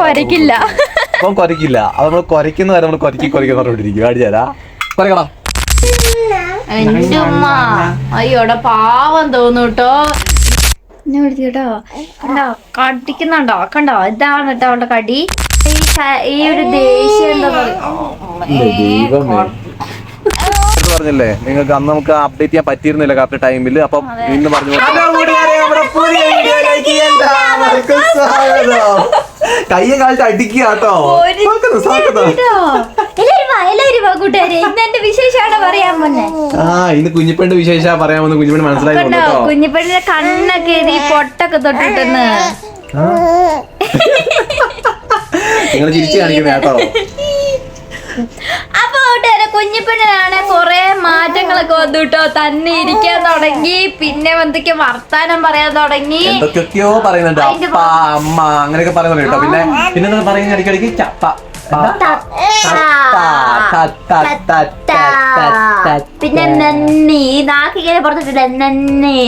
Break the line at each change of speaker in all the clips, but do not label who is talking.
കൊരക്കില്ല
അപ്പം കൊരക്കില്ല അത് നമ്മൾ കൊരക്കുന്ന വരെ നമ്മൾ കൊരക്കി കൊരക്കി പറഞ്ഞോണ്ടിരിക്കും കാണിച്ചാരാ കൊരക്കടാ
എന്റെ ഉമ്മ. അയ്യോടെ പാവം തോന്നു കേട്ടോ എന്നെ വിളിച്ചു കേട്ടോ. കണ്ടോ? കടിക്കുന്നുണ്ടോ? കണ്ടോ? ഇതാണ് കേട്ടോ അവളുടെ കടി. ഈ ഈ ഒരു ദേഷ്യം എന്താ
പറഞ്ഞില്ലേ നിങ്ങൾക്ക് അന്ന് നമുക്ക് അപ്ഡേറ്റ് ചെയ്യാൻ പറ്റിയിരുന്നില്ല കറക്റ്റ് ടൈമിൽ അപ്പം ഇന്ന് പറഞ്ഞു കയ്യെ കാലത്ത് അടിക്കുക കേട്ടോ.
ഇന്ന്
കുഞ്ഞിപ്പെണ്ണ് വിശേഷ പറയാമെന്ന് കുഞ്ഞിപ്പെണ്ണ് മനസ്സിലായി
കുഞ്ഞിപ്പണ്ടിന്റെ കണ്ണൊക്കെ ഈ പൊട്ടൊക്കെ തൊട്ടിട്ടെന്ന്.
നിങ്ങൾ ചിരിച്ചു കാണിക്കുന്ന കേട്ടോ.
കുഞ്ഞിപ്പെണ്ണിനാണ് കൊറേ മാറ്റങ്ങളൊക്കെ വന്നു കേട്ടോ. തന്നെ ഇരിക്കാൻ തുടങ്ങി. പിന്നെ എന്തൊക്കെ വർത്താനം പറയാൻ തുടങ്ങി.
എന്തൊക്കെയോ പറയുന്നുണ്ട്. അപ്പ അമ്മ അങ്ങനെയൊക്കെ പറയുന്നുണ്ട് കേട്ടോ. പിന്നെ പിന്നെ പറയുന്ന? ഇടയ്ക്കിടയ്ക്ക് ചപ്പ.
പിന്നെ നന്ദി നാക്കിങ്ങനെ പുറത്തിട്ടില്ല? നന്ദി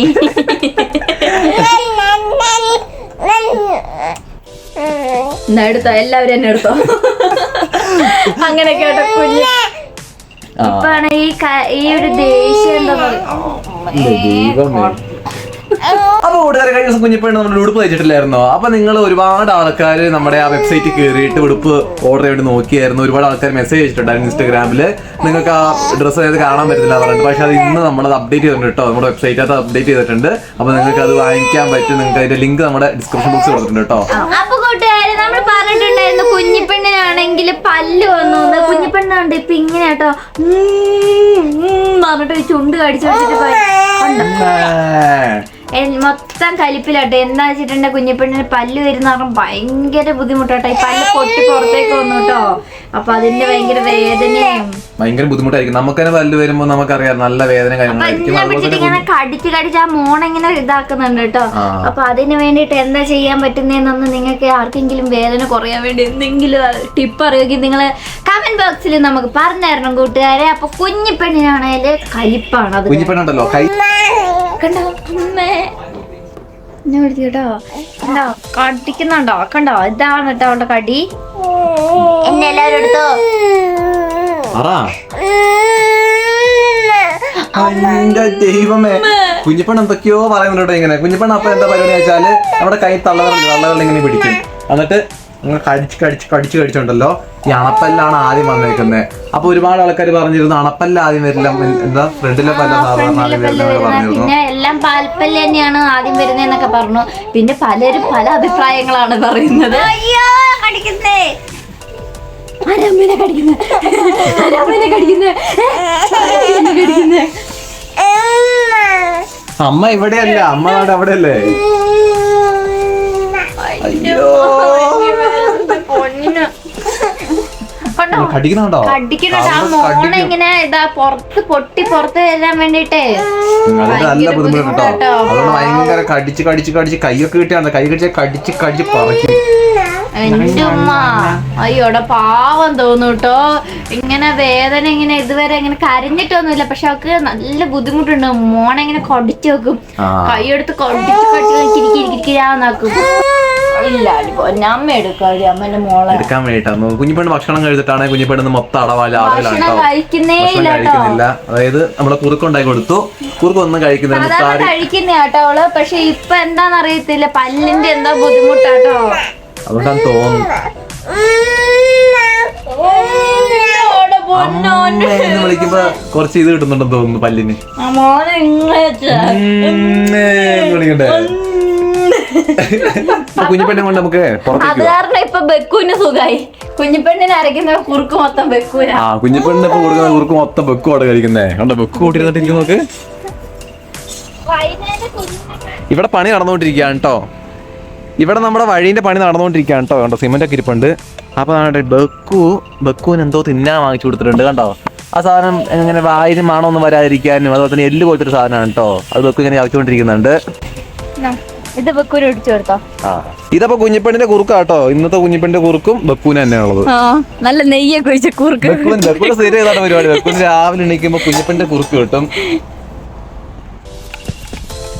എന്നാ എടുത്തോ? എല്ലാവരും എന്നെ എടുത്തോ? അങ്ങനെ കേട്ടോ കുഞ്ഞ് ഇപ്പാണ് ഈ ഈ ഒരു ദേഷ്യം എന്താ പറയുക?
ദൈവമേ. അപ്പൊ കൂട്ടുകാരെ കഴിഞ്ഞ ദിവസം കുഞ്ഞിപ്പെണ്ണ് നമ്മൾ ഉടുപ്പ് തയ്ച്ചിട്ടില്ലായിരുന്നോ? അപ്പൊ നിങ്ങൾ ഒരുപാട് ആൾക്കാർ നമ്മുടെ ആ വെബ്സൈറ്റിൽ കയറിയിട്ട് ഉടുപ്പ് ഓർഡർ ചെയ്ത് നോക്കിയായിരുന്നു. ഒരുപാട് ആൾക്കാർ മെസ്സേജ് അയച്ചിട്ടുണ്ടായിരുന്നു ഇൻസ്റ്റാഗ്രാമിൽ നിങ്ങൾക്ക് ആ ഡ്രസ്സ് ഏത് കാണാൻ പറ്റുന്നില്ല പറഞ്ഞിട്ട്. പക്ഷെ അത് ഇന്ന് നമ്മൾ അപ്ഡേറ്റ് ചെയ്തിട്ടുണ്ട് കേട്ടോ. നമ്മുടെ വെബ്സൈറ്റ് അത് അപ്ഡേറ്റ് ചെയ്തിട്ടുണ്ട്. അപ്പൊ നിങ്ങൾക്ക് അത് വാങ്ങിക്കാൻ പറ്റും. നിങ്ങൾക്ക് അതിന്റെ ലിങ്ക് നമ്മുടെ ഡിസ്ക്രിപ്ഷൻ ബോക്സ് കൊടുത്തിട്ടുണ്ട് കേട്ടോ.
അപ്പൊ കൂട്ടുകാരെ നമ്മൾ പറഞ്ഞിട്ടുണ്ടായിരുന്നു കുഞ്ഞിപ്പെണ്ണിനാണെങ്കിൽ പല്ല് വന്നു. കുഞ്ഞിപ്പെണ്ണുണ്ട് ഇപ്പൊ ഇങ്ങനെ കേട്ടോ. പറഞ്ഞിട്ട് ചുണ്ട് കടിച്ചു വെച്ചിട്ട് പോയി. മൊത്തം കലിപ്പിലാട്ടെ. എന്താ വെച്ചിട്ടുണ്ടെങ്കിൽ കുഞ്ഞിപ്പെണ്ണിന് പല്ല് വരുന്ന പറഞ്ഞാൽ ഭയങ്കര ബുദ്ധിമുട്ടാട്ടോ. ഈ പല്ല് പൊട്ടി പുറത്തേക്ക് വന്നു കേട്ടോ. അപ്പൊ അതിന്റെ ഭയങ്കര വേദനയും.
ഭയങ്കര ബുദ്ധിമുട്ടായിരിക്കും. നമുക്ക് തന്നെ പല്ല് വരുമ്പോ നമുക്കറിയാം നല്ല വേദന
ഇങ്ങനെ കടിച്ച് കടിച്ച് ആ മോണിങ്ങനെ ഇതാക്കുന്നുണ്ട് കേട്ടോ. അപ്പൊ അതിന് വേണ്ടിട്ട് എന്താ ചെയ്യാൻ പറ്റുന്നതെന്നൊന്ന് നിങ്ങൾക്ക് ആർക്കെങ്കിലും വേദന കുറയാൻ വേണ്ടി എന്തെങ്കിലും ടിപ്പ് അറിയുമെങ്കിൽ നിങ്ങൾ കമന്റ് ബോക്സിൽ നമുക്ക് പറഞ്ഞു തരണം കൂട്ടുകാരെ. അപ്പൊ കുഞ്ഞിപ്പെണ്ണിനാണേൽ കലിപ്പാണ് അത്.
കുഞ്ഞിപ്പെണ്ണുണ്ടല്ലോ.
കണ്ടോ? അമ്മേ. എന്നെ വിളിച്ചു കേട്ടോ. കണ്ടോ? കടിക്കുന്നുണ്ടോ? കണ്ടോ? ഇതാണ് കേട്ടോ അവളുടെ കടി. എന്നെ എല്ലാവരും എടുത്തോ?
എന്റെ ദൈവമേ. കുഞ്ഞിപ്പണ്ണ എന്തൊക്കെയോ പറയുന്നുണ്ടോ ഇങ്ങനെ. കുഞ്ഞിപ്പണ്ണ അപ്പൊ എന്താ പരിപാടി വെച്ചാൽ നമ്മുടെ കൈ തള്ളവരുണ്ട്. തള്ളവരൽ ഇങ്ങനെ പിടിക്കും. എന്നിട്ട് ഇങ്ങനെ കടിച്ച് കടിച്ച് കടിച്ച് കടിച്ചുണ്ടല്ലോ ഈ അണപ്പല്ലാണ് ആദ്യം വന്നേക്കുന്നത് അപ്പൊ ഒരുപാട് ആൾക്കാർ പറഞ്ഞിരുന്നു അണപ്പല്ല ആദ്യം വരില്ല. എന്താ? ഫ്രണ്ടിലെ പല്ല പറഞ്ഞിരുന്നു.
പിന്നെ എല്ലാം പാൽപ്പല്ല് തന്നെയാണ് ആദ്യം വരുന്നതെന്നൊക്കെ പറഞ്ഞു. പിന്നെ പലരും പല അഭിപ്രായങ്ങളാണ് പറയുന്നത്. അയ്യോ കടിക്കുന്നേ. ആരമ്മേനെ കടിക്കുന്നേ. ആരമ്മേനെ കടിക്കുന്നേ. ആരമ്മേനെ കടിക്കുന്നേ.
അമ്മ ഇവിടെയല്ല. അമ്മ അവിടെ അവിടെയല്ലേ? അയ്യോ
പൊന്നിന് കണ്ടോ
കടിക്കണുണ്ടോ
കടിക്കുന്നുണ്ട് ആ മോണ ഇങ്ങനെ ഇതാ പുറത്ത് പൊട്ടി പുറത്ത് വരാൻ വേണ്ടിട്ടേ
നല്ല
ഭയങ്കര
ബുദ്ധിമുട്ട് അതുകൊണ്ട് ഭയങ്കര കടിച്ച് കടിച്ച് കടിച്ച് കൈയൊക്കെ കിട്ടിയാണ് കൈ കടിച്ച് കടിച്ച് കടിച്ച് പറിക്കും
എന്റെ ഉമ്മ അയ്യോടെ പാവം തോന്നു കേട്ടോ ഇങ്ങനെ വേദന ഇങ്ങനെ ഇതുവരെ ഇങ്ങനെ കരഞ്ഞിട്ടൊന്നുമില്ല പക്ഷെ അവക്ക് നല്ല ബുദ്ധിമുട്ടുണ്ട് മോണെ ഇങ്ങനെ കടിച്ചു വെക്കും. കൈയെടുത്ത് കടിച്ച് കടിച്ച് കിരിക്കിരിക്കിരിക്കാന്നാക്കും ഇല്ല അമ്മ എടുക്കും അമ്മന്റെ മോളെ.
എടുക്കാൻ വേണ്ടിട്ടാണ് കുഞ്ഞിപ്പെണ്ണ് ഭക്ഷണം കഴിച്ചിട്ടാണ് കുഞ്ഞിപ്പെണ്ണ് മൊത്തം അടവാല
ഭക്ഷണം കഴിക്കുന്നേ
കഴിക്കുന്നില്ല. അതായത് നമ്മളെ കുറുക്കുണ്ടായി കൊടുത്തു. കുറുക്കൊന്നും കഴിക്കുന്നില്ല.
കഴിക്കുന്ന കേട്ടോ അവൾ. പക്ഷെ ഇപ്പൊ എന്താന്ന് അറിയത്തില്ല പല്ലിന്റെ എന്താ ബുദ്ധിമുട്ടാട്ടോ.
അതുകൊണ്ടാണ് തോന്നുന്നു. വിളിക്കുമ്പോ കുറച്ച് ഇത് കിട്ടുന്നുണ്ടെന്ന് തോന്നുന്നു പല്ലിന്. വിളിക്കണ്ടേ കുഞ്ഞിപ്പെണ്ണെ കൊണ്ട് നമുക്ക്
അത്. കാരണം ഇപ്പൊ ബെക്കുവിന് സുഖായി. കുഞ്ഞിപ്പെണ്ണിന് അരയ്ക്കുന്ന കുറുക്ക് മൊത്തം ബെക്കൂന
ആ കുഞ്ഞിപ്പെണ്ണിന് ഇപ്പൊ കൊടുക്കുന്ന കുറുക്ക് മൊത്തം ബെക്കോടെ കഴിക്കുന്നേ. കണ്ടോ ബെക്ക് കൂട്ടിരുന്നിട്ട് ഇരിക്കും നോക്ക് ഇവിടെ പണി നടന്നുകൊണ്ടിരിക്കുകയാണ് കേട്ടോ. ഇവിടെ നമ്മുടെ വഴീന്റെ പണി നടന്നുകൊണ്ടിരിക്കുകയാണ് കേട്ടോ. കണ്ടോ സിമെന്റ് ഒക്കെ ഇരിപ്പുണ്ട്. അപ്പൊ നമ്മുടെ ബക്കു ബക്കുവിന് എന്തോ തിന്നാൻ വാങ്ങിച്ചു കൊടുത്തിട്ടുണ്ട് കണ്ടോ. ആ സാധനം ഇങ്ങനെ വായിന് മണമൊന്നും വരാതിരിക്കാനും അതുപോലെ തന്നെ എല്ല് പോലത്തെ ഒരു സാധനമാണ് കേട്ടോ. അത് ബക്കു ഇങ്ങനെ ചവച്ചുകൊണ്ടിരിക്കുന്നുണ്ട്
ഇത് ബെക്കൂന് ഒടിച്ചു കൊടുത്തോ
ആ. ഇതപ്പോ കുഞ്ഞിപ്പെണ്ണിന്റെ കുറുക്കാട്ടോ. ഇന്നത്തെ കുഞ്ഞിപ്പെണ്ണിന്റെ കുറുക്കും ബെക്കൂന് തന്നെയാണുള്ളത്.
ആ നല്ല നെയ്യൊക്കെ ഒഴിച്ച കുറുക്ക്.
ബക്കൂൻ സ്ഥിരം പരിപാടി? ബക്കൂന് രാവിലെ എണീക്കുമ്പോ കുഞ്ഞിപ്പെണ്ണിന്റെ കുറുക്ക് കിട്ടും.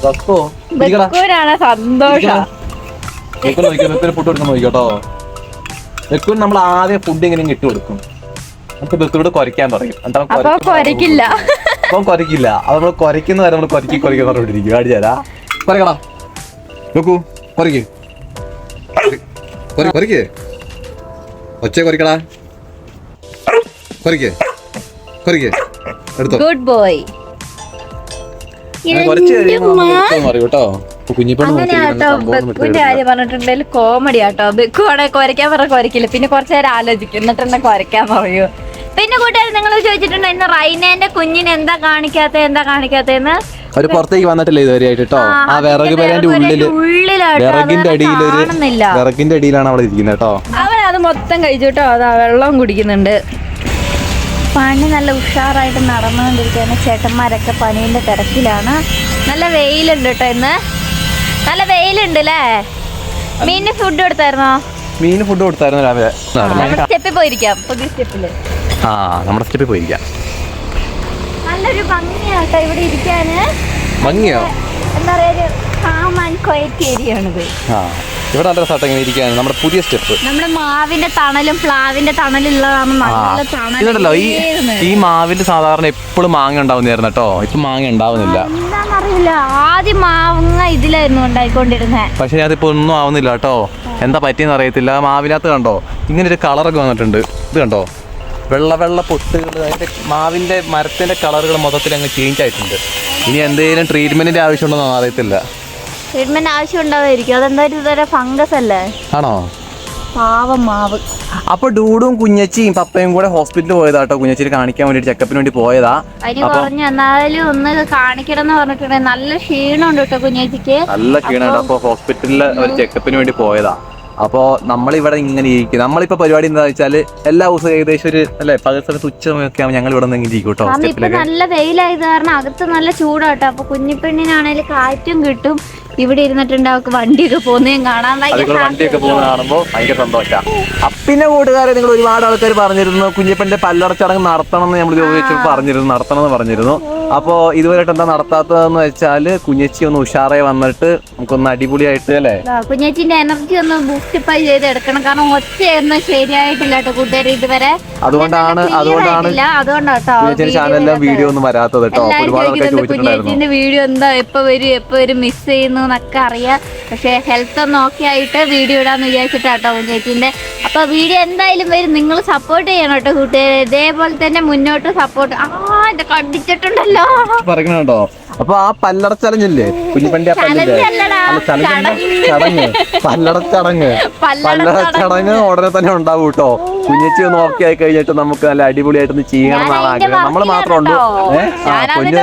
ബെക്കോ.
ബെക്കൂനാണ് സന്തോഷം.
ഫുഡ് കൊടുക്കാൻ നമ്മൾ ആദ്യം ഫുഡ് ഇങ്ങനെ ഇട്ട് കൊടുക്കും. നമുക്ക് ബെക്കുനോട് കുരയ്ക്കാൻ പറയും. എന്നിട്ട് അവൻ
അപ്പൊ
കുരയ്ക്കും.
കൊരക്കില്ല
അവൻ കുരയ്ക്കില്ല. അത് നമ്മൾ കുരയ്ക്കുന്ന വരെ നമ്മൾ കുരക്കി കുരക്കി പറഞ്ഞോണ്ടിരിക്കും കുരക്കടാ നോക്കൂ കുരയ്ക്ക് കുരയ്ക്ക് ഒച്ച കുരക്കടാ കുരയ്ക്ക് കുരയ്ക്ക് എടുത്തോ.
ഗുഡ് ബോയ്
കേട്ടോ
ബെക്കുവിന്റെ കാര്യം പറഞ്ഞിട്ടുണ്ടെങ്കിൽ കോമഡി ആട്ടോ. ബെക്കു ആണെ കുരയ്ക്കാൻ പറഞ്ഞ കുരക്കില്ല പിന്നെ കുറച്ച് നേരം ആലോചിക്കും. എന്നിട്ട് എന്നെ കുരയ്ക്കാൻ പറയൂ. പിന്നെ കൂട്ടുകാർ നിങ്ങൾ ചോദിച്ചിട്ടുണ്ട് ഇന്ന് റൈനേന്റെ കുഞ്ഞിന് എന്താ കാണിക്കാത്ത എന്താ കാണിക്കാത്തെന്ന്
അവർ പുറത്തേക്ക് വന്നിട്ടില്ല ഇതുവരെ ആയിട്ട് കേട്ടോ ആ വിറക് പേരന്റെ
ഉള്ളിൽ
വിറകിന്റെ
അടിയിൽ
വിറകിന്റെ അടിയിലാണ് അവിടെ ഇരിക്കുന്നത് കേട്ടോ
അവൻ അത് മൊത്തം കഴിച്ചു കേട്ടോ അതാ വെള്ളം കുടിക്കുന്നുണ്ട്. പണി നല്ല ഉഷാറായിട്ട് നടന്നുകൊണ്ടിരിക്കുകയാണ്. ചേട്ടന്മാരൊക്കെ പണീന്റെ തിരക്കിലാണ്. നല്ല വെയിലുണ്ട് കേട്ടോ ഇന്ന്. നല്ല വെയിലുണ്ട് അല്ലേ മീനിന് ഫുഡ് കൊടുത്തായിരുന്നോ?
മീൻ ഫുഡ് കൊടുത്തായിരുന്നു രാവിലെ.
സ്റ്റെപ്പിൽ പോയിരിക്കാം. പുതിയ സ്റ്റെപ്പിൽ
ആ നമ്മുടെ സ്റ്റെപ്പിൽ പോയിരിക്കാം.
നല്ലൊരു ഭംഗിയാട്ടോ ഇവിടെ ഇരിക്കാന്.
ഭംഗിയോ?
എന്താ പറയാ ഒരു കാം ആൻഡ് ക്വയറ്റ് ഏരിയ ആണിത്.
ആ ഇവിടെ നല്ല രസമായിട്ട് ഇങ്ങനെ നമ്മുടെ പുതിയ സ്റ്റെപ്പ്.
നമ്മുടെ മാവിന്റെ തണലും പ്ലാവിന്റെ തണലുള്ളതാണ് നല്ല
ഇതുണ്ടല്ലോ ഈ ഈ മാവിന്റെ സാധാരണ എപ്പോഴും മാങ്ങ ഉണ്ടാവുന്നതായിരുന്നു കേട്ടോ. ഇപ്പൊ മാങ്ങ ഉണ്ടാവുന്നില്ല.
എന്താണെന്നറിയില്ല ആദ്യം മാങ്ങ ഇതിലായിരുന്നു ഉണ്ടായിക്കൊണ്ടിരുന്നത്
പക്ഷെ അതിപ്പോ ഒന്നും ആവുന്നില്ല കേട്ടോ. എന്താ പറ്റിയെന്ന് അറിയത്തില്ല. മാവിനകത്ത് കണ്ടോ ഇങ്ങനെ ഒരു കളറൊക്കെ വന്നിട്ടുണ്ട്. ഇത് കണ്ടോ? വെള്ള വെള്ള പൊട്ടുകൾ അതിന്റെ മാവിന്റെ മരത്തിന്റെ കളറുകൾ മൊത്തത്തിൽ അങ്ങ് ചേഞ്ച് ആയിട്ടുണ്ട്. ഇനി എന്തെങ്കിലും ട്രീറ്റ്മെന്റിന്റെ ആവശ്യമുണ്ടോ അറിയത്തില്ല.
ട്രീറ്റ്മെന്റ് ആവശ്യം ഉണ്ടാവായിരിക്കും അതെന്തായാലും ഇതുവരെ ഫംഗസ് അല്ലേ?
ആണോ?
പാവം മാവ്.
അപ്പൊ ഡൂഡും കുഞ്ഞച്ചിയും പപ്പയും കൂടെ ഹോസ്പിറ്റലിൽ പോയതാട്ടോ. കുഞ്ഞച്ചിയെ കാണിക്കാൻ വേണ്ടി ചെക്കപ്പിന് വേണ്ടി പോയതാ.
അതിന് കുറഞ്ഞു എന്നാലും ഒന്ന് കാണിക്കണം എന്ന് പറഞ്ഞിട്ടുണ്ടെങ്കിൽ നല്ല ക്ഷീണമുണ്ട് കേട്ടോ കുഞ്ഞച്ചിക്ക്.
നല്ല ക്ഷീണമുണ്ട്. അപ്പൊ ഹോസ്പിറ്റലിൽ ഒരു ചെക്കപ്പിന് വേണ്ടി പോയതാ. അപ്പോ നമ്മളിവിടെ ഇങ്ങനെ ഇരിക്കും. നമ്മളിപ്പോ പരിപാടി എന്താ വെച്ചാൽ എല്ലാ ദിവസവും ഏകദേശം ഒരു അല്ലെ പകൽ സമയത്ത് ഉച്ച സമയമൊക്കെ ആവുമ്പോൾ ഞങ്ങൾ ഇവിടെ നിന്ന് ഇരിക്കും കേട്ടോ
നല്ല വെയിലായത് കാരണം അകത്ത് നല്ല ചൂടാട്ടോ. അപ്പൊ കുഞ്ഞിപ്പെണ്ണിനാണേലും കാറ്റും കിട്ടും. ഇവിടെ ഇരുന്നിട്ടുണ്ട് അവർക്ക് വണ്ടിയൊക്കെ പോകുന്നതും കാണാൻ ഭയങ്കര
വണ്ടിയൊക്കെ പോകുന്നത് കാണുമ്പോൾ ഭയങ്കര സന്തോഷമാണ് പിന്നെ കൂട്ടുകാരെ നിങ്ങൾ ഒരുപാട് ആൾക്കാർ പറഞ്ഞിരുന്നു കുഞ്ഞപ്പന്റെ പല്ലടച്ചടങ്ങ് നടത്തണം എന്ന് നമ്മൾ ചോദിച്ചു പറഞ്ഞിരുന്നു നടത്തണം എന്ന് പറഞ്ഞിരുന്നു. അപ്പോൾ ഇതുവരെയായിട്ട് എന്താ നടത്താത്തതെന്ന് വെച്ചാൽ കുഞ്ഞച്ചി ഒന്ന് ഉഷാറായി വന്നിട്ട് നമുക്കൊന്ന് അടിപൊളിയായിട്ട് അല്ലേ?
കുഞ്ഞച്ചിന്റെ എനർജി ഒന്ന് ബൂസ്റ്റിഫൈ ചെയ്ത് എടുക്കണം. കാരണം ഒറ്റയൊന്നും ശരിയായിട്ടില്ല കേട്ടോ കൂട്ടുകാർ ഇതുവരെ.
അതുകൊണ്ടാണ് അതുകൊണ്ടാണ് ചാനലിലെ വീഡിയോ ഒന്നും വരാത്തത് കേട്ടോ ഒരുപാട് ആൾക്കാർ ചോദിച്ചിട്ടുണ്ടായിരുന്നു.
വീഡിയോ എന്താ? എപ്പോ വരും? എപ്പോ വരും? മിസ് ചെയ്യുന്നു എന്നൊക്കെ അറിയാം. പക്ഷേ ഹെൽത്ത് നോക്കിയായിട്ട് ആയിട്ട് വീഡിയോ ഇടാന്ന് വിചാരിച്ചിട്ടാട്ടോ ചേച്ചിന്റെ അപ്പോൾ വീഡിയോ എന്തായാലും വരും. നിങ്ങൾ സപ്പോർട്ട് ചെയ്യണം കേട്ടോ കൂട്ടുകാരെ. ഇതേപോലെ തന്നെ മുന്നോട്ട് സപ്പോർട്ട് ആ ഇത് കണ്ടിച്ചിട്ടുണ്ടല്ലോ.
പറയണോ അപ്പൊ ആ പല്ലട പല്ലടച്ചടഞ്ഞില്ലേ കുഞ്ഞിപ്പണ്ടി
ചടങ്ങ്.
പല്ലട ചടങ്ങ്. ചടങ്ങ്. പല്ലടച്ചടങ്ങ് പല്ലടച്ചടങ്ങ് ഉടനെ തന്നെ ഉണ്ടാവും കേട്ടോ കുഞ്ഞച്ചി ഒന്ന് ഓക്കെ ആയി കഴിഞ്ഞിട്ട് നമുക്ക് നല്ല അടിപൊളിയായിട്ടൊന്ന് ചെയ്യണം എന്നാണ് ആഗ്രഹം. നമ്മൾ മാത്രം
ഞാൻ
കുഞ്ഞു.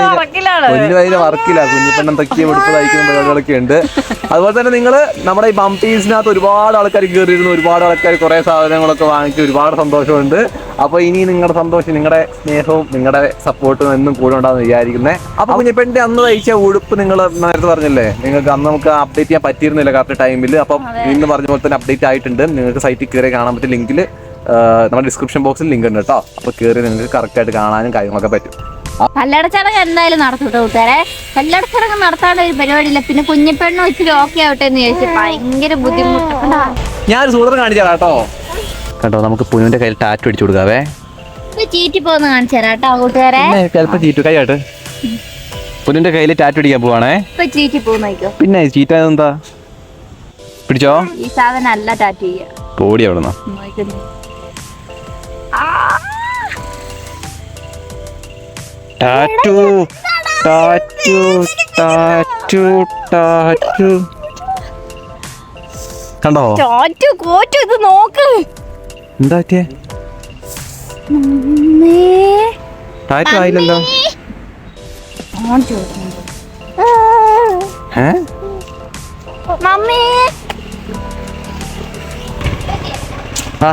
കുഞ്ഞു വൈദ്യ വർക്കില്ല കുഞ്ഞിപ്പെണ്ണം തക്കിയും എടുത്ത് തയ്ക്കുന്ന പരിപാടികളൊക്കെ ഉണ്ട്. അതുപോലെ തന്നെ നിങ്ങൾ നമ്മുടെ ഈ ബംപീസിനകത്ത് ഒരുപാട് ആൾക്കാർ കയറിയിരുന്നു ഒരുപാട് ആൾക്കാർ കുറെ സാധനങ്ങളൊക്കെ വാങ്ങിച്ച് ഒരുപാട് സന്തോഷമുണ്ട്. അപ്പൊ ഇനി നിങ്ങളുടെ സന്തോഷം നിങ്ങളുടെ സ്നേഹവും നിങ്ങളുടെ സപ്പോർട്ടും എന്നും കൂടെ ഉണ്ടാകുന്ന വിചാരിക്കുന്നത് അപ്പൊ കുഞ്ഞിപ്പെണ്ണിന്റെ അന്ന് തയ്ച്ച ഉടുപ്പ് നിങ്ങൾ നേരത്തെ പറഞ്ഞില്ലേ? നിങ്ങൾക്ക് അന്ന് നമുക്ക് അപ്ഡേറ്റ് ചെയ്യാൻ പറ്റിയിരുന്നില്ല കറക്റ്റ് ടൈമിൽ അപ്പം ഇന്ന് പറഞ്ഞ പോലെ തന്നെ അപ്ഡേറ്റ് ആയിട്ടുണ്ട്. നിങ്ങൾക്ക് സൈറ്റിൽ കയറി കാണാൻ പറ്റിയ ലിങ്കിൽ നമ്മുടെ ഡിസ്ക്രിപ്ഷൻ ബോക്സിൽ ലിങ്ക് ഉണ്ട് കേട്ടോ. അപ്പൊ കയറി നിങ്ങൾക്ക് കറക്റ്റ് ആയിട്ട് കാണാനും കാര്യങ്ങളൊക്കെ പറ്റും.
കല്ലടച്ചടങ്ങ് എന്തായാലും നടത്തും കേട്ടോ കൂട്ടുകാരെ. കല്ലടച്ചടങ്ങ് നടത്താനുള്ള ഒരു പരിപാടിയില്ല. പിന്നെ കുഞ്ഞിപ്പെണ്ണും ഇച്ചിരി ഓക്കെ ആവട്ടെ എന്ന് ചോദിച്ചു ഭയങ്കര ബുദ്ധിമുട്ടാണ്
ഞാനൊരു സൂത്രം കാണിച്ചു തരാം കേട്ടോ. കേട്ടോ നമുക്ക് പുനുവിന്റെ കയ്യിൽ ടാറ്റു അടിച്ചു കൊടുക്കാവേ.
ചീറ്റി പോന്ന് കാണിച്ചു തരാം കേട്ടോ കൂട്ടുകാരെ.
ചിലപ്പോ ചീറ്റു കൈയാട്ട് പുനുവിന്റെ കയ്യിൽ ടാറ്റു അടിക്കാൻ പോവാണേ.
ഇപ്പൊ ചീറ്റി പോന്നായിക്കോ
പിന്നെ ചീറ്റ എന്താ? പിടിച്ചോ?
ഈ സാധനം അല്ല ടാറ്റു ചെയ്യാ.
പോടി അവിടെ
നോക്കുന്നു
ടാറ്റു ടാറ്റു ടാറ്റു ടാറ്റു കണ്ടോ?
ടാറ്റു കോറ്റു ഇത് നോക്ക്.
എന്താ പറ്റിയേ ടാറ്റു ആയില്ലല്ലോ.
മമ്മി.
ആ.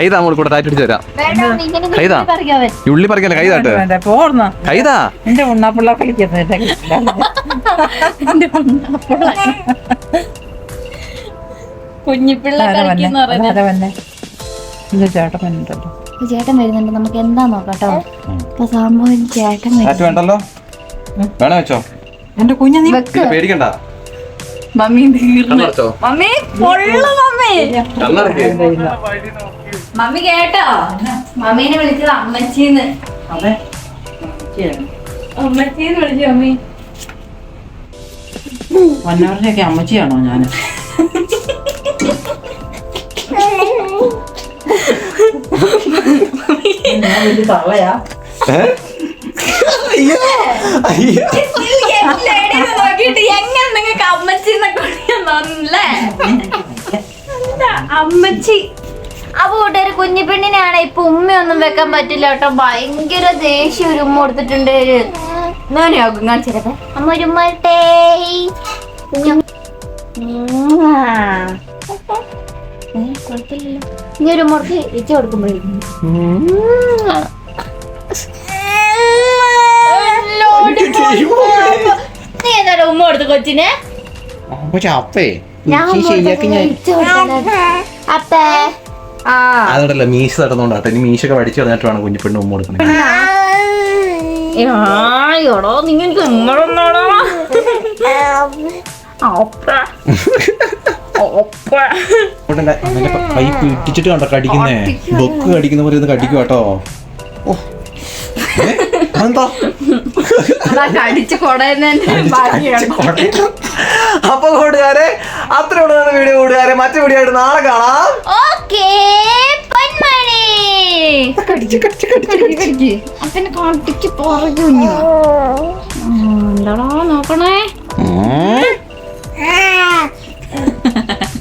കൈതാ നമ്മൾ കൂടെ ടാറ്റു അടിച്ചു തരാം കൈതാ. ഈ ഉള്ളി പറിക്കല്ലേ കൈതാട്ട് കൈതാ?
എന്റെ ഉണ്ണാപ്പിള്ള കളിക്കുന്നത്.
കുഞ്ഞിപ്പിള്ള
ചേട്ടൻ
ചേട്ടൻ വരുന്നുണ്ട്. നമുക്ക് എന്താ നോക്കാട്ടോ ഇപ്പൊ സംഭവം ചേട്ടൻ വരും
ടാറ്റു വേണ്ടല്ലോ? വേണോ വെച്ചോ?
എന്റെ കുഞ്ഞ നീ
പേടിക്കണ്ട.
മമ്മി തീർന്നു. Mummy mummy. മമ്മി കേട്ടോ? മമ്മീനെ വിളിച്ചത് അമ്മച്ചിന്ന്. അമ്മച്ചിന്ന് വിളിച്ചു മമ്മി
വന്നവരുടെയൊക്കെ അമ്മച്ചിയാണോ ഞാൻ തള്ളയാ?
അയ്യോ അയ്യോ.
നോക്കിട്ട് എങ്ങനെ നിങ്ങൾക്ക് അമ്മച്ചിന്നൊക്കെ എന്നൊക്കെ അമ്മച്ചി? അപ്പൊ കൂട്ടുകാർ കുഞ്ഞു പെണ്ണിനാണ് ഇപ്പൊ ഉമ്മയൊന്നും വെക്കാൻ പറ്റില്ല കേട്ടോ. ഭയങ്കര ദേഷ്യം ഒരു ഉമ്മ കൊടുത്തിട്ടുണ്ട്. കാണിച്ചിരട്ടെ അമ്മ ഒരു ഉമ്മട്ടെ കുഴപ്പമില്ലല്ലോ. ഇനി ഒരു മുറക്ക് ഇച്ച കൊടുക്കുമ്പോഴേക്കും നീ എന്തായാലും ഉമ്മ കൊടുത്തു കൊച്ചിനെ?
പക്ഷെ അപ്പേ
ഞാൻ കൊടുത്തപ്പോ അപ്പേ. ആ.
അതോടല്ല മീശ നടന്നുകൊണ്ടാട്ടെ ഇനി മീശൊക്കെ പഠിച്ചു കളഞ്ഞിട്ട് വേണം കുഞ്ഞിപ്പെണ്ണ് ഉമ്മ കൊടുക്കുന്നത്.
എടോ നിങ്ങൾക്ക് ഉമ്മറൊന്നോടോ ഒപ്പ. ഒപ്പ.
അങ്ങോട്ടും ക- പിടിച്ചിട്ട് കണ്ടോ കടിക്കുന്നേ? ബൊക്ക് കടിക്കുന്ന പോലെ ഒന്ന് കടിക്കും കേട്ടോ ഓ? അതെന്താ? അപ്പൊ കൂട്ടുകാരെ അത്രയുള്ള വീഡിയോ കൂട്ടുകാരെ. മറ്റു വീഡിയോ ആയിട്ട് നാളെ കാണാം.
എന്താണോ എന്താടാ നോക്കണേ.